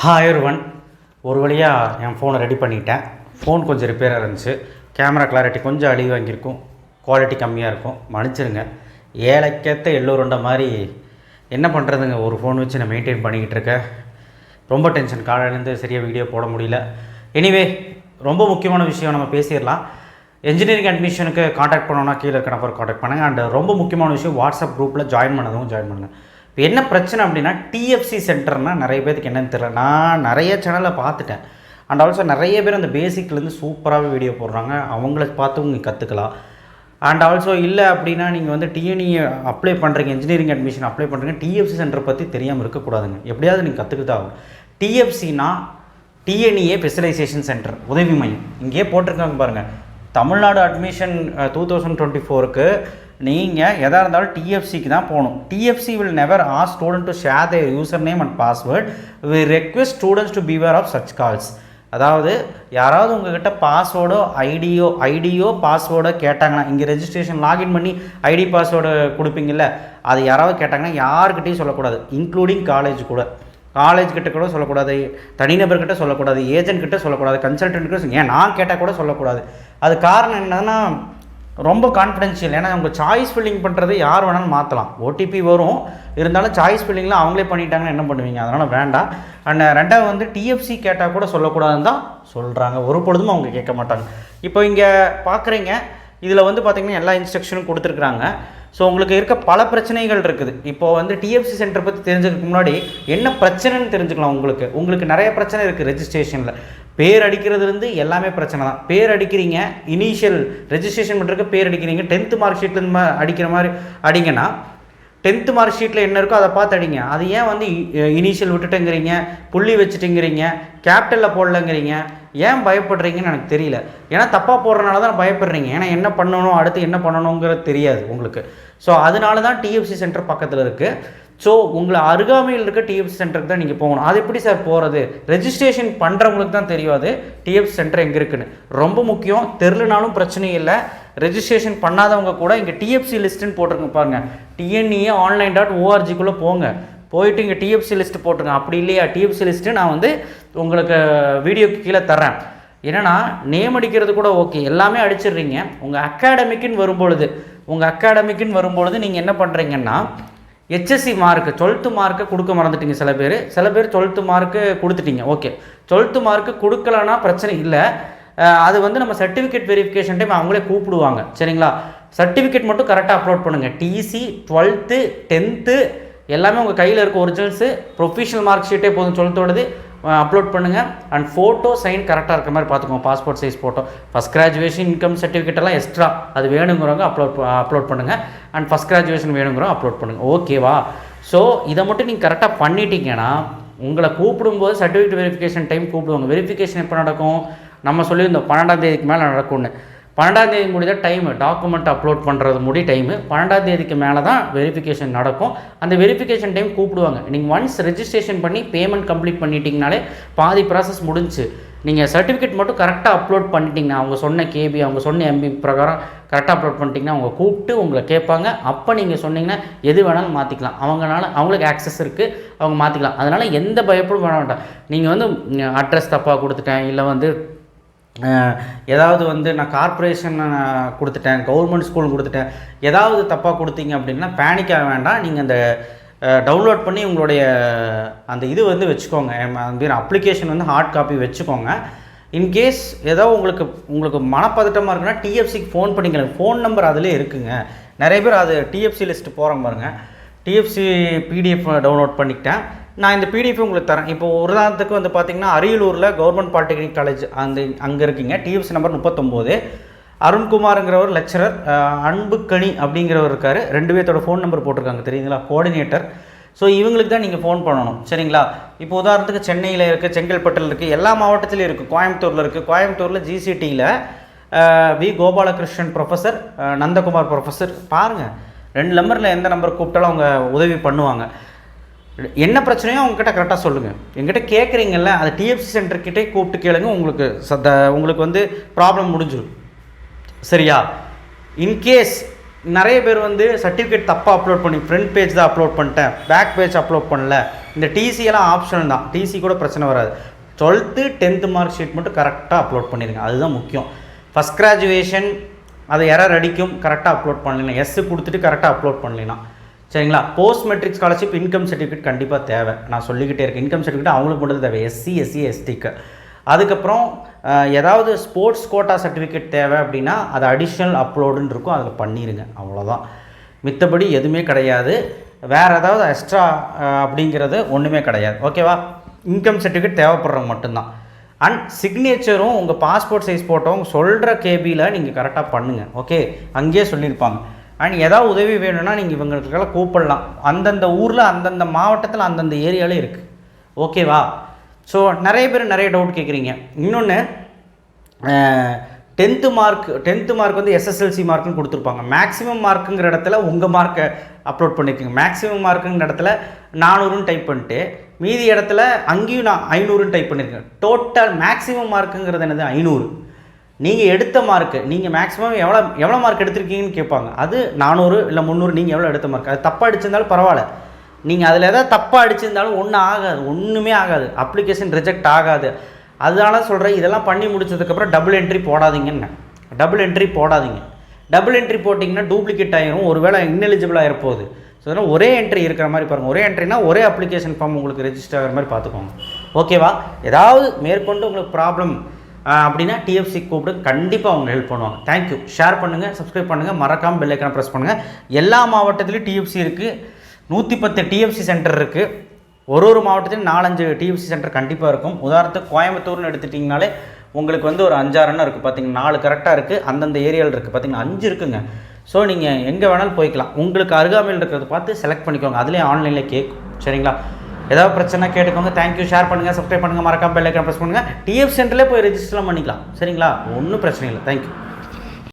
Hi one ஒரு வழியாக என் ஃபோனை ரெடி பண்ணிட்டேன். ஃபோன் கொஞ்சம் ரிப்பேராக இருந்துச்சு. கேமரா கிளாரிட்டி கொஞ்சம் அழிவு வாங்கியிருக்கும். குவாலிட்டி கம்மியாக இருக்கும். மன்னிச்சிருங்க. ஏழைக்கேற்ற எல்லோருண்ட மாதிரி என்ன பண்ணுறதுங்க ஒரு ஃபோன் வச்சு நான் மெயின்டைன் பண்ணிக்கிட்டு இருக்கேன். ரொம்ப டென்ஷன் காலையிலேருந்து சரியாக வீடியோ போட முடியல. எனிவே ரொம்ப முக்கியமான விஷயம் நம்ம பேசிடலாம். இன்ஜினியரிங் அட்மிஷனுக்கு காண்டாக்ட் பண்ணோன்னா கீழே இருக்க நம்பர் காண்டாக்ட் பண்ணுங்கள் அண்ட் ரொம்ப முக்கியமான விஷயம் வாட்ஸ்அப் குரூப்பில் ஜாயின் பண்ணதும் ஜாயின் பண்ணுங்கள் இப்போ என்ன பிரச்சனை அப்படின்னா டிஎஃப்சி சென்டர்னால் நிறைய பேருக்கு என்னென்னு தெரியல. நான் நிறைய சேனலில் பார்த்துட்டேன். அண்ட் ஆல்சோ நிறைய பேர் அந்த பேசிக்லேருந்து சூப்பராகவே வீடியோ போடுறாங்க. அவங்கள பார்த்து நீங்கள் கற்றுக்கலாம் அண்ட் ஆல்சோ இல்லை அப்படின்னா நீங்கள் வந்து டிஎன்இ அப்ளை பண்ணுறீங்க இன்ஜினியரிங் அட்மிஷன் அப்ளை பண்ணுறீங்க டிஎஃப்சி சென்டர் பற்றி தெரியாமல் இருக்கக்கூடாதுங்க. எப்படியாவது நீங்கள் கற்றுக்கிட்டு ஆகும் டிஎஃப்சினா டிஎன்இஏ ஸ்பெஷலைசேஷன் சென்டர் உதவி மையம். இங்கேயே போட்டிருக்காங்க பாருங்கள் Tamil Nadu admission two thousand twenty ஃபோருக்கு நீங்கள் எதாக இருந்தாலும் டிஎஃப்சிக்கு தான் போகணும். TFC will never ah student to share their username and password we request students to beware of such calls அதாவது யாராவது உங்ககிட்ட பாஸ்வேர்டோ ஐடியோ ஐடியோ பாஸ்வேர்டோ கேட்டாங்கன்னா இங்கே ரெஜிஸ்ட்ரேஷன் லாகின் பண்ணி ஐடி பாஸ்வேர்டு கொடுப்பீங்கள்ல அது யாராவது கேட்டாங்கன்னா யாருக்கிட்டையும் சொல்லக்கூடாது இன்க்ளூடிங் காலேஜ் கூட. காலேஜ் கிட்ட கூட சொல்லக்கூடாது தனிநபர்கிட்ட சொல்லக்கூடாது ஏஜென்ட் கிட்ட சொல்லக்கூடாது கன்சல்டன்ட் கிட்ட ஏன் நான் கேட்டால் கூட சொல்லக்கூடாது. அது காரணம் என்னன்னா ரொம்ப கான்ஃபிடென்ஷியல் ஏன்னா உங்கள் சாய்ஸ் ஃபில்லிங் பண்ணுறது யார் வேணாலும் மாற்றலாம் ஓடிபி வரும். இருந்தாலும் சாய்ஸ் ஃபில்லிங்லாம் அவங்களே பண்ணிட்டாங்கன்னா என்ன பண்ணுவீங்க? அதனால் வேண்டாம். அண்ட் ரெண்டாவது வந்து டிஎஃப்சி கேட்டால் கூட சொல்லக்கூடாதுன்னு தான் சொல்கிறாங்க ஒரு பொழுதும் அவங்க கேட்க மாட்டாங்க. இப்போ இங்கே பார்க்குறீங்க இதில் வந்து பார்த்திங்கன்னா எல்லா இன்ஸ்ட்ரக்ஷனும் கொடுத்துருக்குறாங்க. ஸோ உங்களுக்கு இருக்க பல பிரச்சனைகள் இருக்குது. இப்போ வந்து டிஎஃப்சி சென்டர் பற்றி தெரிஞ்சதுக்கு முன்னாடி என்ன பிரச்சனைன்னு தெரிஞ்சுக்கலாம் உங்களுக்கு. உங்களுக்கு நிறைய பிரச்சனை இருக்குது ரெஜிஸ்ட்ரேஷனில் பேர் அடிக்கிறதுலேருந்து எல்லாமே பிரச்சனை தான். பேர் அடிக்கிறீங்க இனிஷியல் ரெஜிஸ்ட்ரேஷன் பண்ணுறதுக்கு பேர் அடிக்கிறீங்க டென்த்து மார்க் ஷீட்லேருந்து அடிக்கிற மாதிரி அடிங்கன்னா டென்த்து மார்க் ஷீட்டில் என்ன இருக்கோ அதை பார்த்து அடிங்க. அது ஏன் வந்து இனிஷியல் விட்டுட்டுங்கிறீங்க? புள்ளி வச்சுட்டுங்கிறீங்க? கேபிட்டலில் போடலங்கிறீங்க? ஏன் பயப்படுறீங்கன்னு எனக்கு தெரியல. ஏன்னா தப்பாக போடுறனால தான் பயப்படுறீங்க. ஏன்னா என்ன பண்ணணும் அடுத்து என்ன பண்ணணுங்கிறது தெரியாது உங்களுக்கு. ஸோ அதனால தான் டிஎஃப்சி சென்டர் பக்கத்தில் இருக்குது ஸோ உங்களை அருகாமையில் இருக்க டிஎஃப்சி சென்டருக்கு தான் நீங்கள் போகணும். அது எப்படி சார் போகிறது ரெஜிஸ்ட்ரேஷன் பண்ணுறவங்களுக்கு தான் தெரியும் அது. டிஎஃப்சி சென்டர் எங்கே இருக்குன்னு. ரொம்ப முக்கியம். தெரிலனாலும் பிரச்சனை இல்லை. ரெஜிஸ்ட்ரேஷன் பண்ணாதவங்க கூட இங்கே டிஎஃப்சி லிஸ்ட்டுன்னு போட்டிருக்கு பாருங்கள் டிஎன்இஏ ஆன்லைன் டாட் ஓஆர்ஜிக்குள்ளே போங்க. போயிட்டு இங்கே டிஎஃப்சி லிஸ்ட்டு போட்டுருங்க. அப்படி இல்லையா? டிஎஃப்சி லிஸ்ட்டு நான் வந்து உங்களுக்கு வீடியோக்கு கீழே தரேன் என்னென்னா நேம் அடிக்கிறது கூட ஓகே எல்லாமே அடிச்சிடுறீங்க. உங்கள் அகாடமிக்குன்னு வரும்பொழுது உங்கள் அகாடமிக்குன்னு வரும்பொழுது நீங்கள் என்ன பண்ணுறீங்கன்னா ஹெச்எஸ்சி மார்க்கு டுவெல்த்து மார்க்கு கொடுக்க மறந்துட்டீங்க சில பேர். சில பேர் டுவெல்த்து மார்க்கு கொடுத்துட்டீங்க. ஓகே டுவெல்த்து மார்க்கு கொடுக்கலன்னா பிரச்சனை இல்லை. அது வந்து நம்ம சர்டிஃபிகேட் வெரிஃபிகேஷன் டைம் அவங்களே கூப்பிடுவாங்க. சரிங்களா? சர்டிஃபிகேட் மட்டும் கரெக்டாக அப்லோட் பண்ணுங்கள் டிசி டுவெல்த்து டென்த்து எல்லாமே உங்கள் கையில் இருக்க ஒரிஜினல்ஸு ப்ரொஃபஷனல் மார்க் ஷீட்டே போதும் சொல்லத்தோடது அப்லோட் பண்ணுங்கள் அண்ட் ஃபோட்டோ சைன் கரெக்டாக இருக்க மாதிரி பார்த்துக்கோங்க. Passport size photo first graduation income certificate எல்லாம் எக்ஸ்ட்ரா அது வேணுங்கிறவங்க அப்லோட் அப்லோட் பண்ணுங்கள் அண்ட் ஃபஸ்ட் கிராஜுவேஷன் வேணுங்கிறவங்க அப்லோட் பண்ணுங்கள் ஓகேவா ஸோ இதை மட்டும் நீங்கள் கரெக்டாக பண்ணிட்டீங்கன்னா உங்களை கூப்பிடும்போது சர்டிஃபிகேட் வெரிஃபிகேஷன் டைம் கூப்பிடுவாங்க. வெரிஃபிகேஷன் எப்போ நடக்கும்? நம்ம சொல்லியிருந்தோம் பன்னெண்டாம் தேதிக்கு மேலே நடக்கும்னு. பன்னெண்டாம் தேதி முடித டைமு டாக்குமெண்ட் அப்லோட் பண்ணுறது முடி டைமு பன்னெண்டாம் தேதிக்கு மேலே தான் வெரிஃபிகேஷன் நடக்கும். அந்த வெரிஃபிகேஷன் டைம் கூப்பிடுவாங்க. நீங்கள் ஒன்ஸ் ரெஜிஸ்ட்ரேஷன் பண்ணி பேமெண்ட் கம்ப்ளீட் பண்ணிட்டீங்கனாலே பாதி ப்ராசஸ் முடிஞ்சு. நீங்கள் சர்டிஃபிகேட் மட்டும் கரெக்டாக அப்லோட் பண்ணிட்டீங்கன்னா அவங்க சொன்ன கேபி அவங்க சொன்ன எம்பி பிரகாரம் கரெக்டாக அப்லோட் பண்ணிட்டீங்கன்னா அவங்க கூப்பிட்டு உங்களை கேட்பாங்க. அப்போ நீங்கள் சொன்னீங்கன்னா எது வேணாலும் மாற்றிக்கலாம் அவங்களால அவங்களுக்கு ஆக்சஸ் இருக்குது அவங்க மாற்றிக்கலாம் அதனால் எந்த பயப்படும் வேண வேண்டாம் நீங்கள் வந்து அட்ரஸ் தப்பாக கொடுத்துட்டேன் இல்லை வந்து ஏதாவது வந்து நான் கார்ப்பரேஷன் கொடுத்துட்டேன் கவர்மெண்ட் ஸ்கூல் கொடுத்துட்டேன் ஏதாவது தப்பாக கொடுத்தீங்க அப்படின்னா பேனிக் ஆக வேண்டாம். நீங்கள் அந்த டவுன்லோட் பண்ணி உங்களுடைய அந்த இது வந்து வச்சுக்கோங்க. அந்த அப்ளிகேஷன் வந்து ஹார்ட் காப்பி வச்சுக்கோங்க. இன்கேஸ் ஏதோ உங்களுக்கு உங்களுக்கு மனப்பதட்டமாக இருக்குன்னா டிஎஃப்சிக்கு ஃபோன் பண்ணிக்கலாம் ஃபோன் நம்பர் அதிலே இருக்குங்க. நிறைய பேர் அது டிஎஃப்சி லிஸ்ட்டு போகிறாங்க பாருங்கள் டிஎஃப்சி பிடிஎஃப் டவுன்லோட் பண்ணிக்கிட்டேன். நான் இந்த பிடிஎஃப் உங்களுக்கு தரேன். இப்போ ஒரு உதாரணத்துக்கு வந்து பார்த்தீங்கன்னா அரியலூரில் கவர்மெண்ட் பாலிடெக்னிக் காலேஜ் அந்த அங்கே இருக்கீங்க. டிஎஃப்சி நம்பர் முப்பத்தொம்போது. அருண்குமாருங்கிறவர் லெக்சரர் அன்புக்கணி அப்படிங்கிறவர் இருக்கார். ரெண்டு பேர்த்தோட ஃபோன் நம்பர் போட்டிருக்காங்க தெரியுங்களா கோஆர்டினேட்டர் ஸோ இவங்களுக்கு தான் நீங்கள் ஃபோன் பண்ணணும். சரிங்களா? இப்போ உதாரணத்துக்கு சென்னையில் இருக்குது செங்கல்பட்டில் இருக்குது எல்லா மாவட்டத்திலையும் இருக்குது கோயம்புத்தூரில் இருக்குது கோயம்புத்தூரில் ஜிசிடியில் V. Gopalakrishnan professor Nandakumar professor பாருங்கள் ரெண்டு நம்பரில் எந்த நம்பர் கூப்பிட்டாலும் அவங்க உதவி பண்ணுவாங்க. என்ன பிரச்சனையோ அவங்ககிட்ட கரெக்டாக சொல்லுங்கள் எங்கிட்ட கேட்குறீங்கல்ல அது டிஎஃப்சி சென்டர்கிட்டே கூப்பிட்டு கேளுங்க உங்களுக்கு சத்த உங்களுக்கு வந்து ப்ராப்ளம் முடிஞ்சிடும் சரியா? இன்கேஸ் நிறைய பேர் வந்து சர்டிஃபிகேட் தப்பாக அப்லோட் பண்ணி ஃப்ரண்ட் பேஜ் தான் அப்லோட் பண்ணிட்டேன் பேக் பேஜ் அப்லோட் பண்ணல. இந்த டிசி எல்லாம் தான். டிசி கூட பிரச்சனை வராது. டுவெல்த்து டென்த்து மார்க் ஷீட் மட்டும் கரெக்டாக அப்லோட் பண்ணிடுங்க. அதுதான் முக்கியம். ஃபஸ்ட் கிராஜுவேஷன் அதை எரர் அடிக்கும் கரெக்டாக அப்லோட் பண்ணலாம் எஸ் கொடுத்துட்டு கரெக்டாக அப்லோட் பண்ணலாம் சரிங்களா? Post matric scholarship income certificate கண்டிப்பாக தேவை. நான் சொல்லிக்கிட்டே இருக்கேன். இன்கம் சர்டிஃபிகேட் அவங்களுக்கு மட்டும் தேவை. எஸ்சி எஸ்சி எஸ்டிக்கு அதுக்கப்புறம் ஏதாவது ஸ்போர்ட்ஸ் கோட்டா சர்டிஃபிகேட் தேவை அப்படின்னா அது அடிஷ்னல் அப்லோடுன்னு இருக்கும். அதில் பண்ணிடுங்க அவ்வளோதான் மித்தபடி எதுவுமே கிடையாது. வேறு ஏதாவது எக்ஸ்ட்ரா அப்படிங்கிறது ஒன்றுமே கிடையாது. ஓகேவா இன்கம் சர்டிஃபிகேட் தேவைப்படுறவங்க மட்டும்தான். அண்ட் சிக்னேச்சரும் உங்கள் பாஸ்போர்ட் சைஸ் ஃபோட்டோவும் சொல்கிற கேபியில் நீங்கள் கரெக்டாக பண்ணுங்கள் ஓகே அங்கேயே சொல்லியிருப்பாங்க. அண்ட் ஏதாவது உதவி வேணும்னா நீங்கள் இவங்களுக்கெல்லாம் கூப்பிடலாம். அந்தந்த ஊரில் அந்தந்த மாவட்டத்தில் அந்தந்த ஏரியாவில் இருக்குது ஓகேவா ஸோ நிறைய பேர் நிறைய டவுட் கேட்குறீங்க இன்னொன்று டென்த்து மார்க் டென்த்து மார்க் வந்து எஸ்எஸ்எல்சி மார்க்குன்னு கொடுத்துருப்பாங்க. மேக்ஸிமம் மார்க்குங்கிற இடத்துல உங்கள் மார்க்கை அப்லோட் பண்ணியிருக்கீங்க மேக்ஸிமம் மார்க்குங்கிற இடத்துல நானூறுன்னு டைப் பண்ணிட்டு மீதி இடத்துல அங்கேயும் நான் ஐநூறுன்னு டைப் பண்ணியிருக்கேன் டோட்டல் மேக்ஸிமம் மார்க்குங்கிறது என்னது? ஐநூறு. நீங்கள் எடுத்த மார்க்கு நீங்கள் மேக்ஸிமம் எவ்வளோ எவ்வளோ மார்க் எடுத்திருக்கீங்கன்னு கேட்பாங்க. அது நானூறு இல்லை முந்நூறு நீங்கள் எவ்வளோ எடுத்த மார்க் அது தப்பாக அடிச்சிருந்தாலும் பரவாயில்ல. நீங்கள் அதில் எதாவது தப்பாக அடிச்சிருந்தாலும் ஒன்றும் ஆகாது ஒன்றுமே ஆகாது. அப்ளிகேஷன் ரிஜெக்ட் ஆகாது. அதனால சொல்கிறேன் இதெல்லாம் பண்ணி முடிச்சதுக்கப்புறம் டபுள் என்ட்ரி போடாதீங்கன்னு. டபுள் என்ட்ரி போடாதீங்க. டபுள் என்ட்ரி போட்டிங்கன்னா டூப்ளிகேட் ஆகிரும் ஒரு வேளை இன்எலிஜிபிளாக போகுது ஸோ அதனால் ஒரே என்ட்ரி இருக்கிற மாதிரி பாருங்கள் ஒரே என்ட்ரினா ஒரே அப்ளிகேஷன் ஃபார்ம் உங்களுக்கு ரெஜிஸ்டர் ஆகிற மாதிரி பார்த்துக்கோங்க. ஓகேவா ஏதாவது மேற்கொண்டு உங்களுக்கு ப்ராப்ளம் அப்படின்னா டிஎஃப்சி கூப்பிட்டு கண்டிப்பாக அவங்க ஹெல்ப் பண்ணுவாங்க. தேங்க்யூ ஷேர் பண்ணுங்கள் சப்ஸ்கிரைப் பண்ணுங்கள் மறக்காமல் பெல் ஐக்கனை ப்ரெஸ் பண்ணுங்கள் எல்லா மாவட்டத்துலேயும் டிஎஃப்சி இருக்குது நூற்றி பத்து டிஎஃப்சி சென்டர் இருக்குது ஒரு ஒரு மாவட்டத்திலும் நாலஞ்சு டிஎஃப்சி சென்டர் கண்டிப்பாக இருக்கும். உதாரணத்துக்கு கோயம்புத்தூர்னு எடுத்துட்டிங்கனாலே உங்களுக்கு வந்து ஒரு அஞ்சாறு எண்ணம் இருக்குது பார்த்தீங்கன்னா நாலு கரெக்டாக இருக்குது அந்தந்த ஏரியாவில் இருக்குது பார்த்தீங்கன்னா அஞ்சு இருக்குங்க. ஸோ நீங்கள் எங்கே வேணாலும் போய்க்கலாம். உங்களுக்கு அருகாமையில் இருக்கிறத பார்த்து செலக்ட் பண்ணிக்கோங்க. அதுலேயே ஆன்லைனில் கேட்கும் சரிங்களா? ஏதாவது பிரச்சனை கேட்டுக்கோங்க. தேங்க்யூ ஷேர் பண்ணுங்கள் சப்ஸ்கிரைப் பண்ணுங்கள் மறக்காம பெல் ஐக்கன் ப்ரெஸ் பண்ணுங்கள் டிஎஃப் சென்டர்லேயே போய் ரெஜிஸ்டர்லாம் பண்ணிக்கலாம். சரிங்களா? ஒன்றும் பிரச்சனை இல்லை. தேங்க்யூ